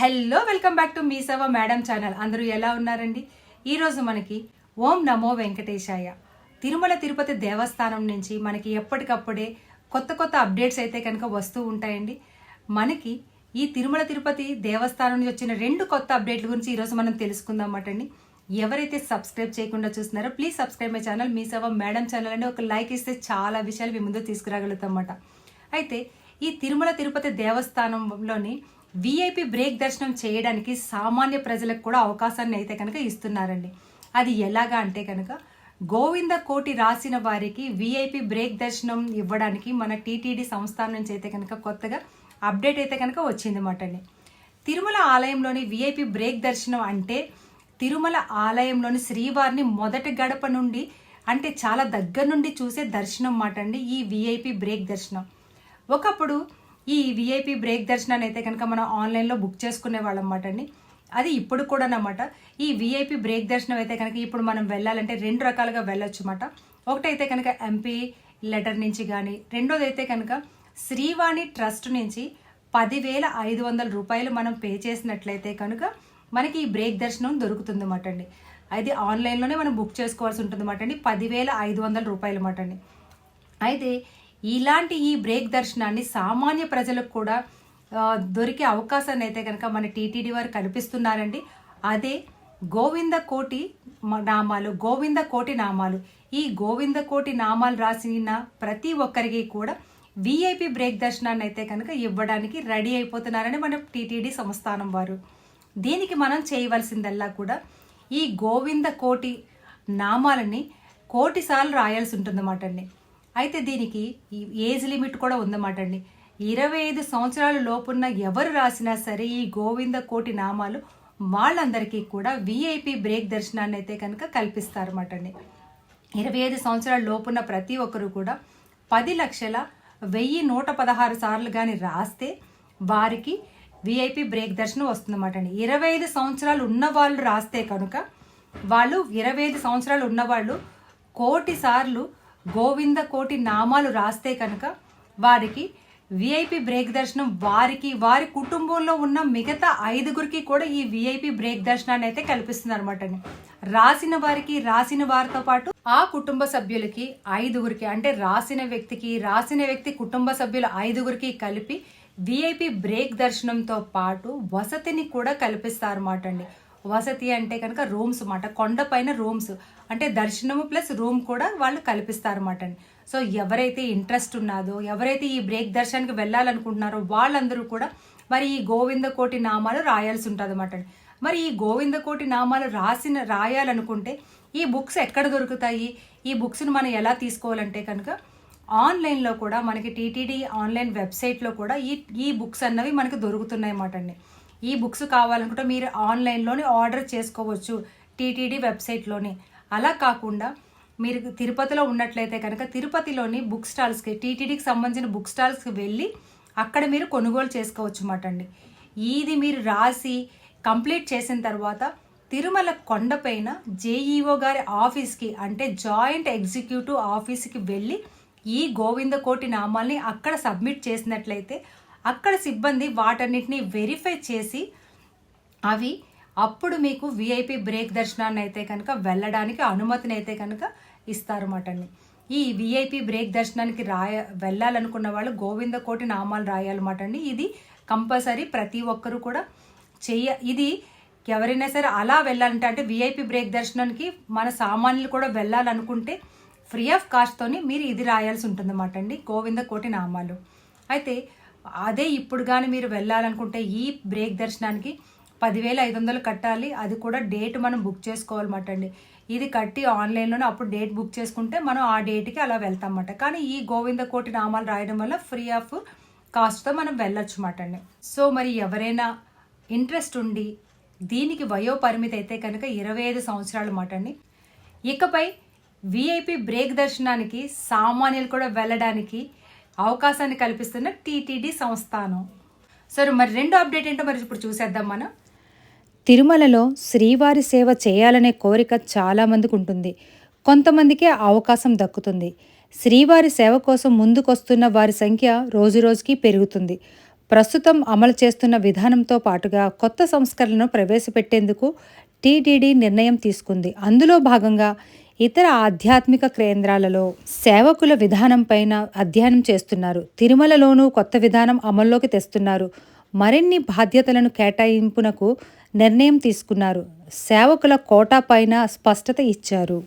Hello welcome back to మీ సేవ madam channel. అందరూ ఎలా ఉన్నారండి? ఈరోజు మనకి ఓం నమో వెంకటేశాయ. తిరుమల తిరుపతి దేవస్థానం నుంచి మనకి ఎప్పటికప్పుడే కొత్త కొత్త అప్డేట్స్ అయితే కనుక వస్తూ ఉంటాయండి. మనకి ఈ తిరుమల తిరుపతి దేవస్థానం నుంచి వచ్చిన రెండు కొత్త అప్డేట్ల గురించి ఈరోజు మనం తెలుసుకుందాం అండి ఎవరైతే సబ్స్క్రైబ్ చేయకుండా చూస్తున్నారో ప్లీజ్ సబ్స్క్రైబ్ మై ఛానల్ మీ సేవ మేడం ఛానల్ అని ఒక లైక్ ఇస్తే చాలా విషయాలు మీ ముందు తీసుకురాగలుగుతాం అన్నమాట అయితే ఈ తిరుమల తిరుపతి దేవస్థానంలోని విఐపి బ్రేక్ దర్శనం చేయడానికి సామాన్య ప్రజలకు కూడా అవకాశాన్ని అయితే కనుక ఇస్తున్నారండి. అది ఎలాగా అంటే కనుక గోవింద కోటి రాసిన వారికి విఐపి బ్రేక్ దర్శనం ఇవ్వడానికి మన టీటీడీ సంస్థానం నుంచి అయితే కనుక కొత్తగా అప్డేట్ అయితే కనుక వచ్చిందన్నమాట అండి. తిరుమల ఆలయంలోని విఐపి బ్రేక్ దర్శనం అంటే తిరుమల ఆలయంలోని శ్రీవారిని మొదటి గడప నుండి అంటే చాలా దగ్గర నుండి చూసే దర్శనం మాట అండి ఈ విఐపి బ్రేక్ దర్శనం. ఒకప్పుడు ఈ విఐపి బ్రేక్ దర్శనాన్ని అయితే కనుక మనం ఆన్లైన్లో బుక్ చేసుకునే వాళ్ళం అన్నమాట అండి. అది ఇప్పుడు కూడా అన్నమాట. ఈ విఐపి బ్రేక్ దర్శనం అయితే కనుక ఇప్పుడు మనం వెళ్ళాలంటే రెండు రకాలుగా వెళ్ళొచ్చు అనమాట ఒకటైతే కనుక ఎంపీ లెటర్ నుంచి కానీ రెండోది అయితే కనుక శ్రీవాణి ట్రస్ట్ నుంచి పదివేల ఐదు వందల రూపాయలు మనం పే చేసినట్లయితే కనుక మనకి ఈ బ్రేక్ దర్శనం దొరుకుతుంది అన్నమాట అండి. అయితే ఆన్లైన్లోనే మనం బుక్ చేసుకోవాల్సి ఉంటుంది అన్నమాట అండి. పదివేల ఐదు వందల రూపాయలు అన్నమాట అండి. అయితే ఇలాంటి ఈ బ్రేక్ దర్శనాన్ని సామాన్య ప్రజలకు కూడా దొరికే అవకాశాన్ని అయితే కనుక మన టీటీడీ వారు కల్పిస్తున్నారండి. అదే గోవింద కోటి నామాలు గోవింద కోటి నామాలు. ఈ గోవింద కోటి నామాలు రాసిన ప్రతి ఒక్కరికి కూడా విఐపి బ్రేక్ దర్శనాన్ని అయితే కనుక ఇవ్వడానికి రెడీ అయిపోతున్నారని మన టీటీడీ సంస్థానం వారు. దీనికి మనం చేయవలసిందల్లా కూడా ఈ గోవింద కోటి నామాలని కోటిసార్లు రాయాల్సి ఉంటుందన్నమాట అండి. అయితే దీనికి ఈ ఏజ్ లిమిట్ కూడా ఉందన్నమాట అండి. ఇరవై ఐదు సంవత్సరాల లోపున్న ఎవరు రాసినా సరే ఈ గోవింద కోటి నామాలు వాళ్ళందరికీ కూడా విఐపి బ్రేక్ దర్శనాన్ని అయితే కనుక కల్పిస్తారన్నమాట అండి. ఇరవై ఐదు సంవత్సరాల లోపున్న ప్రతి ఒక్కరు కూడా పది లక్షల వెయ్యి నూట పదహారు సార్లు కానీ రాస్తే వారికి విఐపి బ్రేక్ దర్శనం వస్తుందన్నమాట అండి. ఇరవై ఐదు సంవత్సరాలు ఉన్న వాళ్ళు రాస్తే కనుక వాళ్ళు ఇరవై ఐదు సంవత్సరాలు ఉన్నవాళ్ళు కోటి సార్లు గోవింద కోటి నామాలు రాస్తే కనుక వారికి విఐపి బ్రేక్ దర్శనం వారికి వారి కుటుంబంలో ఉన్న మిగతా ఐదుగురికి కూడా ఈ విఐపి బ్రేక్ దర్శనాన్ని అయితే కల్పిస్తున్నారు అనమాట రాసిన వారికి రాసిన వారితో పాటు ఆ కుటుంబ సభ్యులకి ఐదుగురికి అంటే రాసిన వ్యక్తికి రాసిన వ్యక్తి కుటుంబ సభ్యులు ఐదుగురికి కలిపి విఐపి బ్రేక్ దర్శనంతో పాటు వసతిని కూడా కల్పిస్తారన్నమాట అండి. వసతి అంటే కనుక రూమ్స్ అన్నమాట. కొండపైన రూమ్స్ అంటే దర్శనము ప్లస్ రూమ్ కూడా వాళ్ళు కల్పిస్తారన్నమాట. అండి సో ఎవరైతే ఇంట్రెస్ట్ ఉన్నదో ఎవరైతే ఈ బ్రేక్ దర్శనానికి వెళ్ళాలనుకుంటున్నారో వాళ్ళందరూ కూడా మరి ఈ గోవింద కోటి నామాలు రాయాల్సి ఉంటుంది అన్నమాట అండి మరి ఈ గోవింద కోటి నామాలు రాసిన రాయాలనుకుంటే ఈ బుక్స్ ఎక్కడ దొరుకుతాయి? ఈ బుక్స్ని మనం ఎలా తీసుకోవాలంటే కనుక ఆన్లైన్లో కూడా మనకి టీటీడీ ఆన్లైన్ వెబ్సైట్లో కూడా ఈ ఈ బుక్స్ అన్నవి మనకి దొరుకుతున్నాయి అన్నమాట అండి. ఈ బుక్స్ కావాలనుకుంటే మీరు ఆన్లైన్లోనే ఆర్డర్ చేసుకోవచ్చు టీటీడీ వెబ్సైట్లోనే. అలా కాకుండా మీరు తిరుపతిలో ఉన్నట్లయితే కనుక తిరుపతిలోని బుక్ స్టాల్స్కి టీటీడీకి సంబంధించిన బుక్ స్టాల్స్కి వెళ్ళి అక్కడ మీరు కొనుగోలు చేసుకోవచ్చు అన్నమాట అండి. ఇది మీరు రాసి కంప్లీట్ చేసిన తర్వాత తిరుమల కొండపైన జేఈఓ గారి ఆఫీస్కి అంటే జాయింట్ ఎగ్జిక్యూటివ్ ఆఫీస్కి వెళ్ళి ఈ గోవింద కోటి నామాల్ని అక్కడ సబ్మిట్ చేసినట్లయితే అక్కడ సిబ్బంది వాటన్నిటిని వెరిఫై చేసి అవి అప్పుడు మీకు విఐపి బ్రేక్ దర్శనాన్ని అయితే కనుక వెళ్ళడానికి అనుమతిని అయితే కనుక ఇస్తారన్నమాట అండి ఈ విఐపి బ్రేక్ దర్శనానికి రాయ వెళ్ళాలనుకున్న వాళ్ళు గోవింద కోటి నామాలు రాయాలన్నమాట అండి ఇది కంపల్సరీ ప్రతి ఒక్కరు కూడా చెయ్య ఇది ఎవరైనా సరే అలా వెళ్ళాలంటే అంటే విఐపి బ్రేక్ దర్శనానికి మన సామాన్యులు కూడా వెళ్ళాలనుకుంటే ఫ్రీ ఆఫ్ కాస్ట్తోని మీరు ఇది రాయాల్సి ఉంటుందన్నమాట అండి గోవింద కోటి నామాలు. అయితే అదే ఇప్పుడు కానీ మీరు వెళ్ళాలనుకుంటే ఈ బ్రేక్ దర్శనానికి పదివేల ఐదు వందలు కట్టాలి. అది కూడా డేట్ మనం బుక్ చేసుకోవాలన్నమాట అండి. ఇది కట్టి ఆన్లైన్లోనే అప్పుడు డేట్ బుక్ చేసుకుంటే మనం ఆ డేట్కి అలా వెళ్తామన్నమాట. కానీ ఈ గోవింద కోటి నామాలు రాయడం వల్ల ఫ్రీ ఆఫ్ కాస్ట్తో మనం వెళ్ళొచ్చు అన్నమాట అండి. సో మరి ఎవరైనా ఇంట్రెస్ట్ ఉండి దీనికి వయో పరిమితి అయితే కనుక ఇరవై ఐదు సంవత్సరాలు మాట అండి. ఇకపై విఐపి బ్రేక్ దర్శనానికి సామాన్యులు కూడా వెళ్ళడానికి అవకాశాన్ని కల్పిస్తున్న టీటీడీ సంస్థానం. సరే మరి రెండో అప్డేట్ ఏంటో మరి ఇప్పుడు చూసేద్దాం మనం. తిరుమలలో శ్రీవారి సేవ చేయాలనే కోరిక చాలామందికి ఉంటుంది. కొంతమందికే అవకాశం దక్కుతుంది. శ్రీవారి సేవ కోసం ముందుకొస్తున్న వారి సంఖ్య రోజురోజుకి పెరుగుతుంది. ప్రస్తుతం అమలు చేస్తున్న విధానంతో పాటుగా కొత్త సంస్కరణను ప్రవేశపెట్టేందుకు టీటీడీ నిర్ణయం తీసుకుంది. అందులో భాగంగా ఇతర ఆధ్యాత్మిక కేంద్రాలలో సేవకుల విధానంపైన అధ్యయనం చేస్తున్నారు. తిరుమలలోనూ కొత్త విధానం అమల్లోకి తెస్తున్నారు. మరిన్ని బాధ్యతలను కేటాయింపునకు నిర్ణయం తీసుకున్నారు. సేవకుల కోటా పైన స్పష్టత ఇచ్చారు.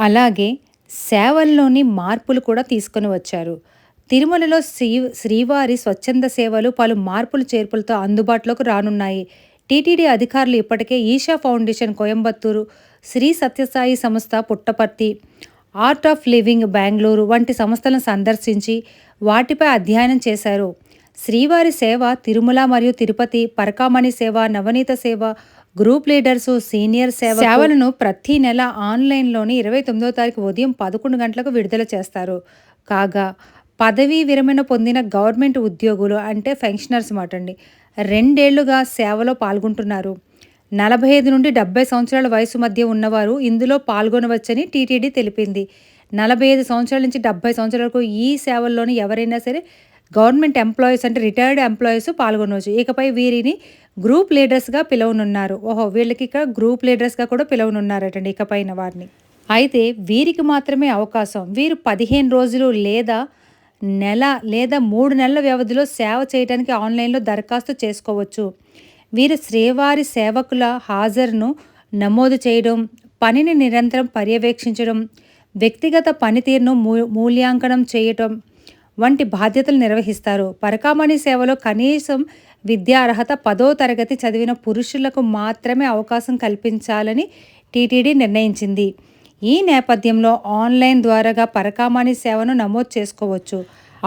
అలాగే సేవల్లోని మార్పులు కూడా తీసుకొని వచ్చారు. తిరుమలలో శ్రీ శ్రీవారి స్వచ్ఛంద సేవలు పలు మార్పులు చేర్పులతో అందుబాటులోకి రానున్నాయి. టీటీడీ అధికారులు ఇప్పటికే ఈషా ఫౌండేషన్ కోయంబత్తూరు శ్రీ సత్యసాయి సంస్థ Puttaparthi art of living Bengaluru వంటి సంస్థలను సందర్శించి వాటిపై అధ్యయనం చేశారు. శ్రీవారి సేవ తిరుమల మరియు తిరుపతి పరకామణి సేవ నవనీత సేవ గ్రూప్ లీడర్స్ సీనియర్ సేవ సేవలను ప్రతి నెల ఆన్లైన్లోని ఇరవై తొమ్మిదో తారీఖు ఉదయం పదకొండు గంటలకు విడుదల చేస్తారు. కాగా పదవీ విరమణ పొందిన గవర్నమెంట్ ఉద్యోగులు అంటే పెన్షనర్స్ మాట అండి రెండేళ్ళుగా సేవలో పాల్గొంటున్నారు. నలభై ఐదు నుండి డెబ్బై సంవత్సరాల వయసు మధ్య ఉన్నవారు ఇందులో పాల్గొనవచ్చని టీటీడీ తెలిపింది. నలభై ఐదు సంవత్సరాల నుంచి డెబ్బై సంవత్సరాల వరకు ఈ సేవల్లోని ఎవరైనా సరే గవర్నమెంట్ ఎంప్లాయీస్ అంటే రిటైర్డ్ ఎంప్లాయీస్ పాల్గొనవచ్చు. ఇకపై వీరిని గ్రూప్ లీడర్స్గా పిలవనున్నారు. ఓహో వీళ్ళకి ఇక్కడ గ్రూప్ లీడర్స్గా కూడా పిలవనున్నారటండి ఇకపైన వారిని. అయితే వీరికి మాత్రమే అవకాశం. వీరు పదిహేను రోజులు లేదా నెల లేదా మూడు నెలల వ్యవధిలో సేవ చేయడానికి ఆన్లైన్లో దరఖాస్తు చేసుకోవచ్చు. వీరు శ్రీవారి సేవకుల హాజరును నమోదు చేయడం పనిని నిరంతరం పర్యవేక్షించడం వ్యక్తిగత పనితీరును మూ మూల్యాంకనం చేయటం వంటి బాధ్యతలు నిర్వహిస్తారు. పరకామణి సేవలో కనీసం విద్యా అర్హత పదో తరగతి చదివిన పురుషులకు మాత్రమే అవకాశం కల్పించాలని టీటీడీ నిర్ణయించింది. ఈ నేపథ్యంలో ఆన్లైన్ ద్వారాగా పరకామణి సేవను నమోదు చేసుకోవచ్చు.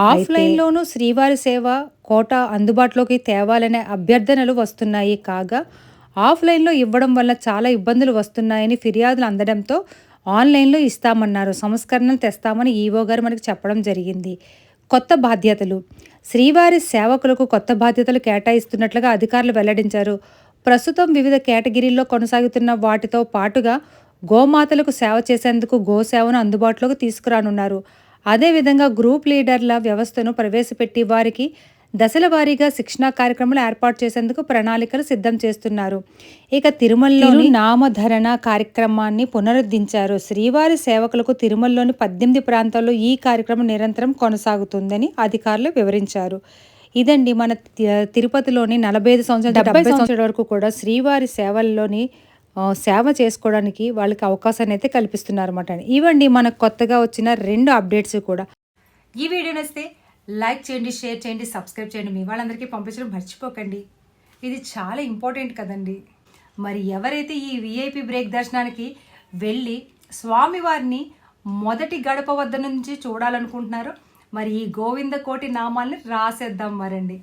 ఆఫ్లైన్లోనూ శ్రీవారి సేవ కోట అందుబాటులోకి తేవాలనే అభ్యర్థనలు వస్తున్నాయి కాగా ఆఫ్లైన్లో ఇవ్వడం వల్ల చాలా ఇబ్బందులు వస్తున్నాయని ఫిర్యాదులు అందడంతో ఆన్లైన్లో ఇస్తామన్నారు. సంస్కరణలు తెస్తామని ఈవో గారు మనకి చెప్పడం జరిగింది. కొత్త బాధ్యతలు. శ్రీవారి సేవకులకు కొత్త బాధ్యతలు కేటాయిస్తున్నట్లుగా అధికారులు వెల్లడించారు. ప్రస్తుతం వివిధ కేటగిరీల్లో కొనసాగుతున్న వాటితో పాటుగా గోమాతలకు సేవ చేసేందుకు గోసేవను అందుబాటులోకి తీసుకురానున్నారు. అదేవిధంగా గ్రూప్ లీడర్ల వ్యవస్థను ప్రవేశపెట్టి వారికి దశల వారీగా శిక్షణా కార్యక్రమాలు ఏర్పాటు చేసేందుకు ప్రణాళికలు సిద్ధం చేస్తున్నారు. ఇక తిరుమలలోని నామధరణ కార్యక్రమాన్ని పునరుద్ధరించారు శ్రీవారి సేవకులకు తిరుమలలోని పద్దెనిమిది ప్రాంతాల్లో ఈ కార్యక్రమం నిరంతరం కొనసాగుతుందని అధికారులు వివరించారు. ఇదండి మన తిరుపతిలోని నలభై ఐదు సంవత్సరాల డెబ్బై సంవత్సరాల వరకు కూడా శ్రీవారి సేవల్లోని సేవ చేసుకోవడానికి వాళ్ళకి అవకాశాన్ని అయితే కల్పిస్తున్నారు అనమాట ఇవండి మనకు కొత్తగా వచ్చిన రెండు అప్డేట్స్ కూడా. ఈ వీడియో నచ్చితే లైక్ చేయండి షేర్ చేయండి సబ్స్క్రైబ్ చేయండి. మీ వాళ్ళందరికీ పంపించడం మర్చిపోకండి. ఇది చాలా ఇంపార్టెంట్ కదండి. మరి ఎవరైతే ఈ విఐపి బ్రేక్ దర్శనానికి వెళ్ళి స్వామివారిని మొదటి గడప వద్ద నుంచి చూడాలనుకుంటున్నారో మరి ఈ గోవింద కోటి నామాల్ని రాసేద్దాం మరండి.